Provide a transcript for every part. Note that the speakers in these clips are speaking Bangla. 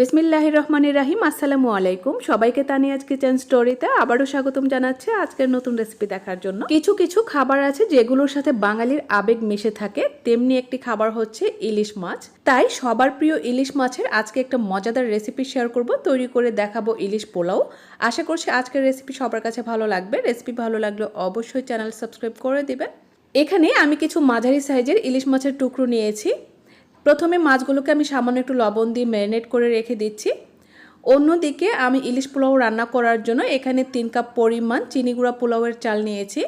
বিসমিল্লাহ রহমানির রাহিম, আসসালামু আলাইকুম। সবাইকে তানিয়াজ কিচেন স্টোরিতে আবারও স্বাগতম জানাচ্ছে আজকের নতুন রেসিপি দেখার জন্য। কিছু কিছু খাবার আছে যেগুলোর সাথে বাঙালির আবেগ মিশে থাকে। তেমনি একটি খাবার হচ্ছে ইলিশ মাছ। তাই সবার প্রিয় ইলিশ মাছের আজকে একটা মজাদার রেসিপি শেয়ার করব। তৈরি করে দেখাবো ইলিশ পোলাও। আশা করছি আজকের রেসিপি সবার কাছে ভালো লাগবে। রেসিপি ভালো লাগলে অবশ্যই চ্যানেল সাবস্ক্রাইব করে দিবেন। এখানে আমি কিছু মাঝারি সাইজের ইলিশ মাছের টুকরো নিয়েছি। প্রথমে মাছগুলোকে আমি সামান্য একটু লবণ দিয়ে ম্যারিনেট করে রেখে দিচ্ছি। অন্যদিকে আমি ইলিশ পোলাও রান্না করার জন্য এখানে তিন কাপ পরিমাণ চিনি গুঁড়া পোলাওয়ের চাল নিয়েছি।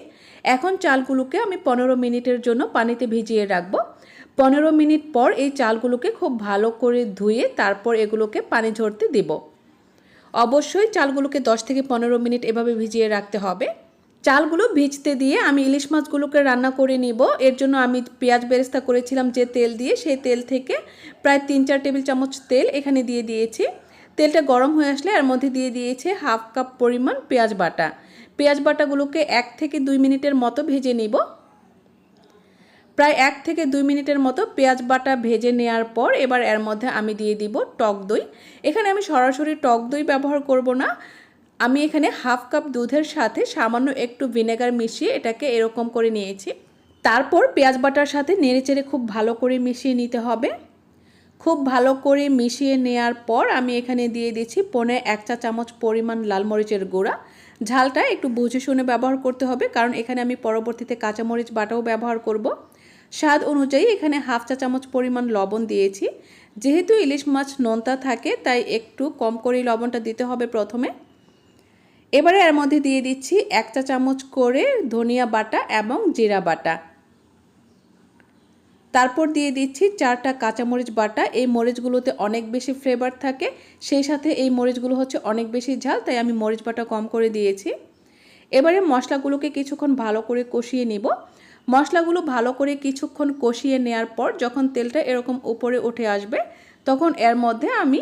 এখন চালগুলোকে আমি পনেরো মিনিটের জন্য পানিতে ভিজিয়ে রাখব। পনেরো মিনিট পর এই চালগুলোকে খুব ভালো করে ধুয়ে তারপর এগুলোকে পানি ঝরতে দেব। অবশ্যই চালগুলোকে দশ থেকে পনেরো মিনিট এভাবে ভিজিয়ে রাখতে হবে। চালগুলো ভিজতে দিয়ে আমি ইলিশ মাছগুলোকে রান্না করে নিব। এর জন্য আমি পেঁয়াজ বেরেস্তা করেছিলাম যে তেল দিয়ে, সেই তেল থেকে প্রায় তিন চার টেবিল চামচ তেল এখানে দিয়ে দিয়েছি। তেলটা গরম হয়ে আসলে এর মধ্যে দিয়ে দিয়েছে হাফ কাপ পরিমাণ পেঁয়াজ বাটা। পেঁয়াজ বাটাগুলোকে এক থেকে দুই মিনিটের মতো ভেজে নিব। প্রায় এক থেকে দুই মিনিটের মতো পেঁয়াজ বাটা ভেজে নেওয়ার পর এবার এর মধ্যে আমি দিয়ে দিব টক দই। এখানে আমি সরাসরি টক দই ব্যবহার করব না। আমি এখানে হাফ কাপ দুধের সাথে সামান্য একটু ভিনেগার মিশিয়ে এটাকে এরকম করে নিয়েছি। তারপর পেঁয়াজ বাটার সাথে নেড়েচেড়ে খুব ভালো করে মিশিয়ে নিতে হবে। খুব ভালো করে মিশিয়ে নেওয়ার পর আমি এখানে দিয়ে দিচ্ছি পনে এক চা চামচ পরিমাণ লাল মরিচের গুঁড়া। ঝালটা একটু বুঝে শুনে ব্যবহার করতে হবে কারণ এখানে আমি পরবর্তীতে কাঁচামরিচ বাটাও ব্যবহার করব। স্বাদ অনুযায়ী এখানে হাফ চা চামচ পরিমাণ লবণ দিয়েছি। যেহেতু ইলিশ মাছ নোনতা থাকে তাই একটু কম করেই লবণটা দিতে হবে প্রথমে। এবারে এর মধ্যে দিয়ে দিচ্ছি এক চা চামচ করে ধনিয়া বাটা এবং জিরা বাটা। তারপর দিয়ে দিচ্ছি চারটা কাঁচামরিচ বাটা। এই মরিচগুলোতে অনেক বেশি ফ্লেভার থাকে, সেই সাথে এই মরিচগুলো হচ্ছে অনেক বেশি ঝাল, তাই আমি মরিচ বাটা কম করে দিয়েছি। এবারে মশলাগুলোকে কিছুক্ষণ ভালো করে কষিয়ে নিব। মশলাগুলো ভালো করে কিছুক্ষণ কষিয়ে নেওয়ার পর যখন তেলটা এরকম উপরে উঠে আসবে, তখন এর মধ্যে আমি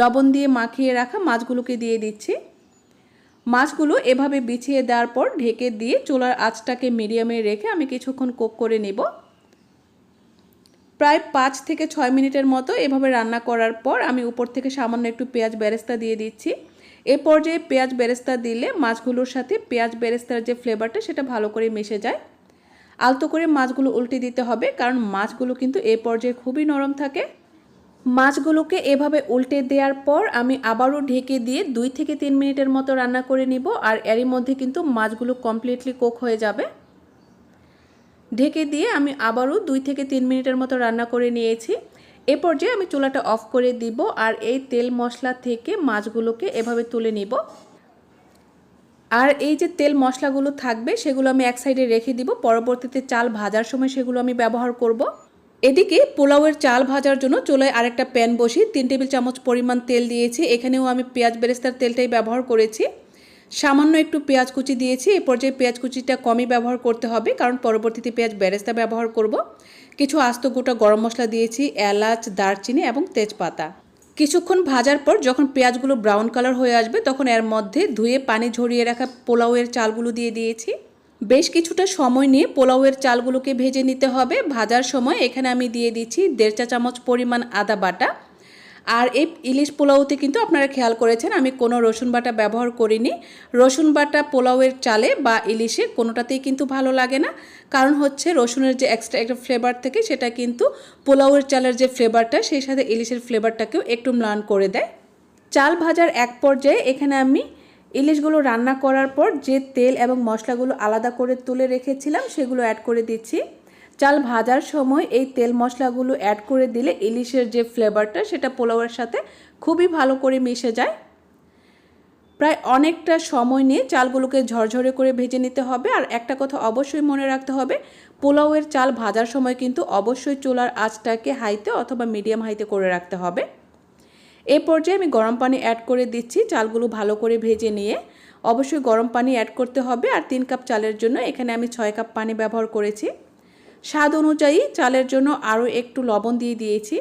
লবণ দিয়ে মাখিয়ে রাখা মাছগুলোকে দিয়ে দিচ্ছি। মাছগুলো এভাবে বিছিয়ে দেওয়ার পর ঢেকে দিয়ে চুলার আঁচটাকে মিডিয়ামে রেখে আমি কিছুক্ষণ কোক করে নেব। প্রায় পাঁচ থেকে ছয় মিনিটের মতো এভাবে রান্না করার পর আমি উপর থেকে সামান্য একটু পেঁয়াজ বেরেস্তা দিয়ে দিচ্ছি। এ পর্যায়ে পেঁয়াজ বেরেস্তা দিলে মাছগুলোর সাথে পেঁয়াজ বেরেস্তার যে ফ্লেভারটা সেটা ভালো করে মিশে যায়। আলতো করে মাছগুলো উল্টে দিতে হবে, কারণ মাছগুলো কিন্তু এ পর্যায়ে খুবই নরম থাকে। মাছগুলোকে এভাবে উল্টে দেওয়ার পর আমি আবারও ঢেকে দিয়ে দুই থেকে তিন মিনিটের মতো রান্না করে নিব আর এরই মধ্যে কিন্তু মাছগুলো কমপ্লিটলি কোক হয়ে যাবে। ঢেকে দিয়ে আমি আবারও দুই থেকে তিন মিনিটের মতো রান্না করে নিয়েছি। এ পর্যায়ে আমি চুলাটা অফ করে দিব আর এই তেল মশলা থেকে মাছগুলোকে এভাবে তুলে নিব। আর এই যে তেল মশলাগুলো থাকবে সেগুলো আমি এক সাইডে রেখে দিব। পরবর্তীতে চাল ভাজার সময় সেগুলো আমি ব্যবহার করব। এদিকে পোলাওয়ের চাল ভাজার জন্য চুলায় আরেকটা প্যান বসিয়ে তিন টেবিল চামচ পরিমাণ তেল দিয়েছি। এখানেও আমি পেঁয়াজ বেরেস্তার তেলটাই ব্যবহার করেছি। সামান্য একটু পেঁয়াজ কুচি দিয়েছি। এই পর্যায়ে পেঁয়াজ কুচিটা কমই ব্যবহার করতে হবে, কারণ পরবর্তীতে পেঁয়াজ বেরেস্তা ব্যবহার করব। কিছু আস্ত গোটা গরম মশলা দিয়েছি, এলাচ, দারচিনি এবং তেজপাতা। কিছুক্ষণ ভাজার পর যখন পেঁয়াজগুলো ব্রাউন কালার হয়ে আসবে, তখন এর মধ্যে ধুয়ে পানি ঝরিয়ে রাখা পোলাওয়ের চালগুলো দিয়ে দিয়েছি। বেশ কিছুটা সময় নিয়ে পোলাওয়ের চালগুলোকে ভেজে নিতে হবে। ভাজার সময় এখানে আমি দিয়ে দিচ্ছি দেড় চা চামচ পরিমাণ আদা বাটা। আর এই ইলিশ পোলাওতে কিন্তু আপনারা খেয়াল করেছেন, আমি কোনো রসুন বাটা ব্যবহার করিনি। রসুন বাটা পোলাওয়ের চালে বা ইলিশে কোনোটাতেই কিন্তু ভালো লাগে না। কারণ হচ্ছে রসুনের যে এক্সট্রা একটা ফ্লেভার থেকে, সেটা কিন্তু পোলাওয়ের চালের যে ফ্লেভারটা সেই সাথে ইলিশের ফ্লেভারটাকেও একটু ম্লান করে দেয়। চাল ভাজার এক পর্যায়ে এখানে আমি ইলিশগুলো রান্না করার পর যে তেল এবং মশলাগুলো আলাদা করে তুলে রেখেছিলাম, সেগুলো অ্যাড করে দিচ্ছি। চাল ভাজার সময় এই তেল মশলাগুলো অ্যাড করে দিলে ইলিশের যে ফ্লেভারটা সেটা পোলাওয়ের সাথে খুবই ভালো করে মিশে যায়। প্রায় অনেকটা সময় নিয়ে চালগুলোকে ঝরঝরে করে ভেজে নিতে হবে। আর একটা কথা অবশ্যই মনে রাখতে হবে, পোলাওয়ের চাল ভাজার সময় কিন্তু অবশ্যই চুলার আঁচটাকে হাইতে অথবা মিডিয়াম হাইতে করে রাখতে হবে। এই পর্যায়ে আমি গরম পানি অ্যাড করে দিচ্ছি। চালগুলো ভালো করে ভেজে নিয়ে অবশ্যই গরম পানি অ্যাড করতে হবে আর তিন কাপ চালের জন্য। এখানে আমি ছয় কাপ পানি ব্যবহার করেছি। স্বাদ অনুযায়ী চালের জন্য আরও একটু লবণ দিয়ে দিয়েছি।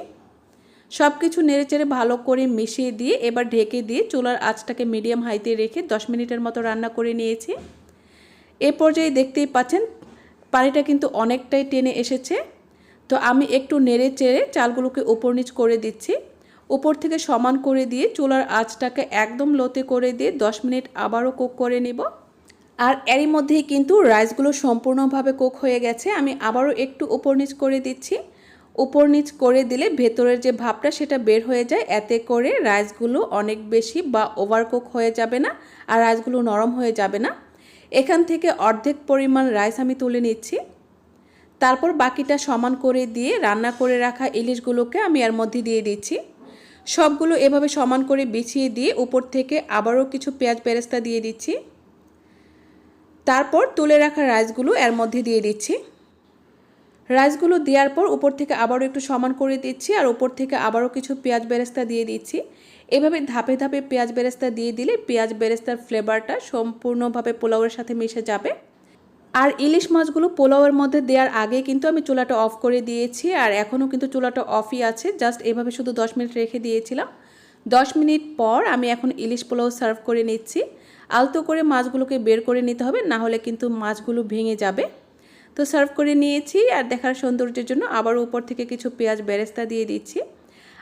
সব কিছু নেড়েচেড়ে ভালো করে মিশিয়ে দিয়ে এবার ঢেকে দিয়ে চুলার আঁচটাকে মিডিয়াম হাইতে রেখে দশ মিনিটের মতো রান্না করে নিয়েছি। এ পর্যায়ে দেখতেই পাচ্ছেন পানিটা কিন্তু অনেকটাই টেনে এসেছে। তো আমি একটু নেড়ে চেড়ে চালগুলোকে উপর নিচ করে দিচ্ছি। উপর থেকে সমান করে দিয়ে চুলার আঁচটাকে একদম লোতে করে দিয়ে 10 মিনিট আবারও কুক করে নিব। আর এরই মধ্যেই কিন্তু রাইসগুলো সম্পূর্ণভাবে কুক হয়ে গেছে। আমি আবারও একটু উপর নিচ করে দিচ্ছি। উপর নিচ করে দিলে ভেতরের যে ভাবটা সেটা বের হয়ে যায়। এতে করে রাইসগুলো অনেক বেশি বা ওভার কুক হয়ে যাবে না আর রাইসগুলো নরম হয়ে যাবে না। এখান থেকে অর্ধেক পরিমাণ রাইস আমি তুলে নিচ্ছি। তারপর বাকিটা সমান করে দিয়ে রান্না করে রাখা ইলিশগুলোকে আমি এর মধ্যে দিয়ে দিচ্ছি। সবগুলো এভাবে সমান করে বিছিয়ে দিয়ে উপর থেকে আবারও কিছু পেঁয়াজ বেরেস্তা দিয়ে দিচ্ছি। তারপর তুলে রাখা রাইসগুলো এর মধ্যে দিয়ে দিচ্ছি। রাইসগুলো দেওয়ার পর উপর থেকে আবারও একটু সমান করে দিচ্ছি আর উপর থেকে আবারও কিছু পেঁয়াজ বেরেস্তা দিয়ে দিচ্ছি। এভাবে ধাপে ধাপে পেঁয়াজ বেরেস্তা দিয়ে দিলে পেঁয়াজ বেরেস্তার ফ্লেভারটা সম্পূর্ণভাবে পোলাওয়ের সাথে মিশে যাবে। আর ইলিশ মাছগুলো পোলাওয়ের মধ্যে দেওয়ার আগে কিন্তু আমি চুলাটা অফ করে দিয়েছি, আর এখনও কিন্তু চুলাটা অফই আছে। জাস্ট এভাবে শুধু 10 মিনিট রেখে দিয়েছিলাম। 10 মিনিট পর আমি এখন ইলিশ পোলাও সার্ভ করে নিচ্ছি। আলতো করে মাছগুলোকে বের করে নিতে হবে, না হলে কিন্তু মাছগুলো ভেঙে যাবে। তো সার্ভ করে নিয়েছি, আর দেখার সৌন্দর্যের জন্য আবার উপর থেকে কিছু পেঁয়াজ বেরেস্তা দিয়ে দিচ্ছি।